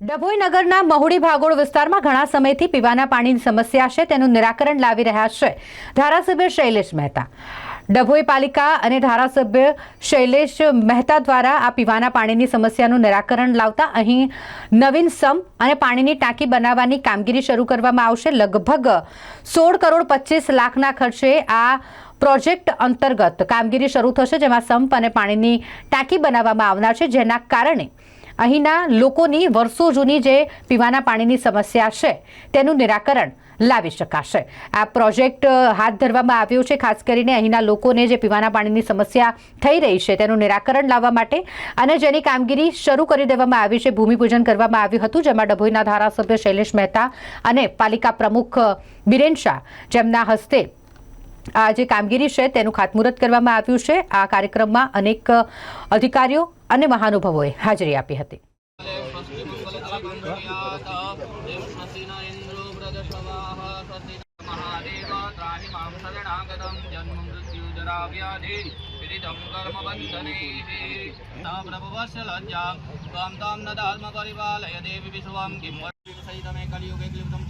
ડભોઈ નગરના મહુડી ભાગોળ વિસ્તારમાં ઘણા સમયથી પીવાના પાણીની સમસ્યા છે, તેનું નિરાકરણ લાવી રહ્યા છે ધારાસભ્ય શૈલેષ મહેતા. ડભોઈ પાલિકા અને ધારાસભ્ય શૈલેષ મહેતા દ્વારા આ પીવાના પાણીની સમસ્યાનું નિરાકરણ લાવતા અહીં નવીન સમ અને પાણીની ટાંકી બનાવવાની કામગીરી શરૂ કરવામાં આવશે. લગભગ સોળ કરોડ પચીસ લાખના ખર્ચે આ પ્રોજેક્ટ અંતર્ગત કામગીરી શરૂ થશે, જેમાં સંપ અને પાણીની ટાંકી બનાવવામાં આવનાર છે, જેના કારણે અહીંના લોકોની વર્ષો જૂની જે પીવાના પાણીની સમસ્યા છે, તેનું નિરાકરણ લાવી શકાશે. આ પ્રોજેક્ટ હાથ ધરવામાં આવ્યો છે, ખાસ કરીને અહીંના લોકોને જે પીવાના પાણીની સમસ્યા થઈ રહી છે, તેનું નિરાકરણ લાવવા માટે અને જેની કામગીરી શરૂ કરી દેવામાં આવી છે, ભૂમિપૂજન કરવામાં આવ્યું હતું, જેમાં ડભોઈના ધારાસભ્ય શૈલેષ મહેતા અને પાલિકા પ્રમુખ બિરેન શાહ, જેમના હસ્તે આ જે કામગીરી છે, તેનું ખાતમુહૂર્ત કરવામાં આવ્યું છે. આ કાર્યક્રમમાં અનેક અધિકારીઓ અને મહાનુભાવોએ હાજરી આપી હતી.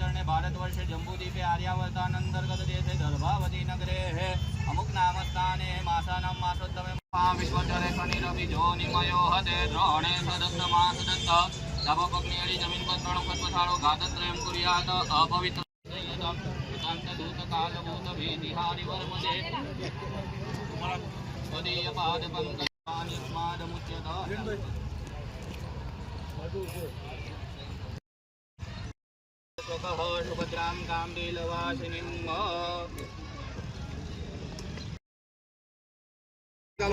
ચરણે ભારતવર્ષે જંબુદીપે આર્યાવર્તાનંતર્ગત દેશે ગર્ભાવતી અમુક નામ સ્થાને માસાનામ વિશ્વચરે કની રવિ જો નિમયો હદે દ્રોણે સદત્ત મા સદત્ત દબ પગ્નિયળી જમીન આજે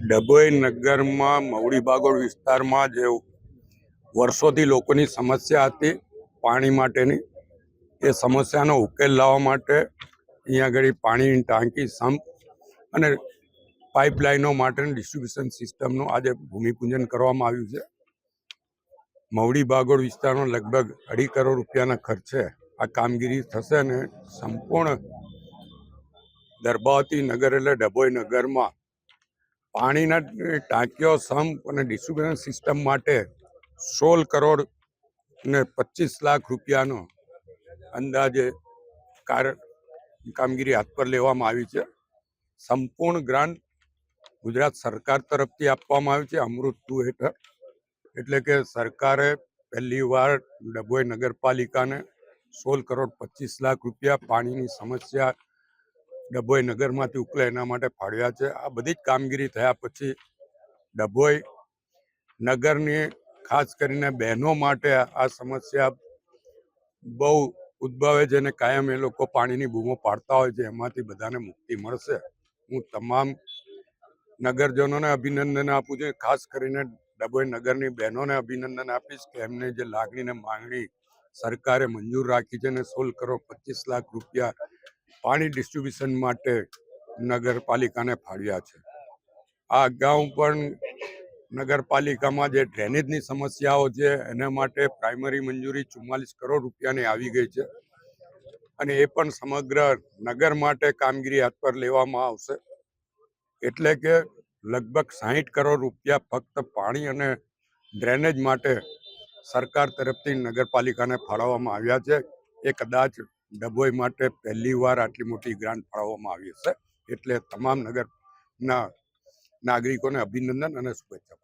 ડભોઈ નગરમાં મવડી બાગોળ વિસ્તારમાં જે વર્ષોથી લોકોની સમસ્યા હતી પાણી માટેની, એ સમસ્યાનો ઉકેલ લાવવા માટે અહીંયા આગળ પાણીની ટાંકી, સંપ અને પાઇપલાઇનો માટેની ડિસ્ટ્રીબ્યુશન સિસ્ટમનું આજે ભૂમિપૂજન કરવામાં આવ્યું છે. મવડી બાગોળ વિસ્તારનો લગભગ અઢી કરોડ રૂપિયાના ખર્ચે આ કામગીરી થશે અને સંપૂર્ણ દરબાવતી નગર એટલે ડભોઈ નગરમાં પાણીના ટાંકીઓ, સંપ અને ડિસ્ટ્રીબ્યુશન સિસ્ટમ માટે સોળ કરોડ ને પચીસ લાખ રૂપિયાનો અંદાજે કાર કામગીરી હાથ પર લેવામાં આવી છે. સંપૂર્ણ ગ્રાન્ટ ગુજરાત સરકાર તરફથી આપવામાં આવી છે, અમૃત ટુ હેઠળ. એટલે કે સરકારે પહેલી વાર ડભોઈ નગરપાલિકાને સોળ કરોડ પચીસ લાખ રૂપિયા પાણીની સમસ્યા ડભોઈ નગરમાંથી ઉકલે એના માટે ફાળવ્યા છે. આ બધી જ કામગીરી થયા પછી ડભોઈ નગરની ખાસ કરીને બહેનો માટે આ સમસ્યા બહુ ઉદ્ભવે છે અને કાયમ એ લોકો પાણીની બૂમો પાડતા હોય છે. એમાંથી બધાને મુક્તિ મળશે. હું તમામ નગરજનોને અભિનંદન આપું છું. ખાસ કરીને ડભોઈ નગરની બહેનોને અભિનંદન આપીશ કે એમને જે લાગણીને માંગણી સરકારે મંજૂર રાખી છે અને સોળ કરોડ પચીસ લાખ રૂપિયા પાણી ડિસ્ટ્રીબ્યુશન માટે નગરપાલિકાને ફાળવ્યા છે. આ અગાઉ પણ નગરપાલિકામાં જે ડ્રેનેજની સમસ્યાઓ છે, એના માટે પ્રાઇમરી મંજૂરી ચુમ્માલીસ કરોડ રૂપિયાની આવી ગઈ છે અને એ પણ સમગ્ર નગર માટે કામગીરી હાથ પર લેવામાં આવશે. એટલે કે લગભગ સાહીઠ કરોડ રૂપિયા ફક્ત પાણી અને ડ્રેનેજ માટે સરકાર તરફથી નગરપાલિકાને ફાળવવામાં આવ્યા છે. એ કદાચ ડભોઈ માટે પહેલી વાર આટલી મોટી ગ્રાન્ટ ફાળવવામાં આવી હશે. એટલે તમામ નગરના નાગરિકોને અભિનંદન અને શુભેચ્છા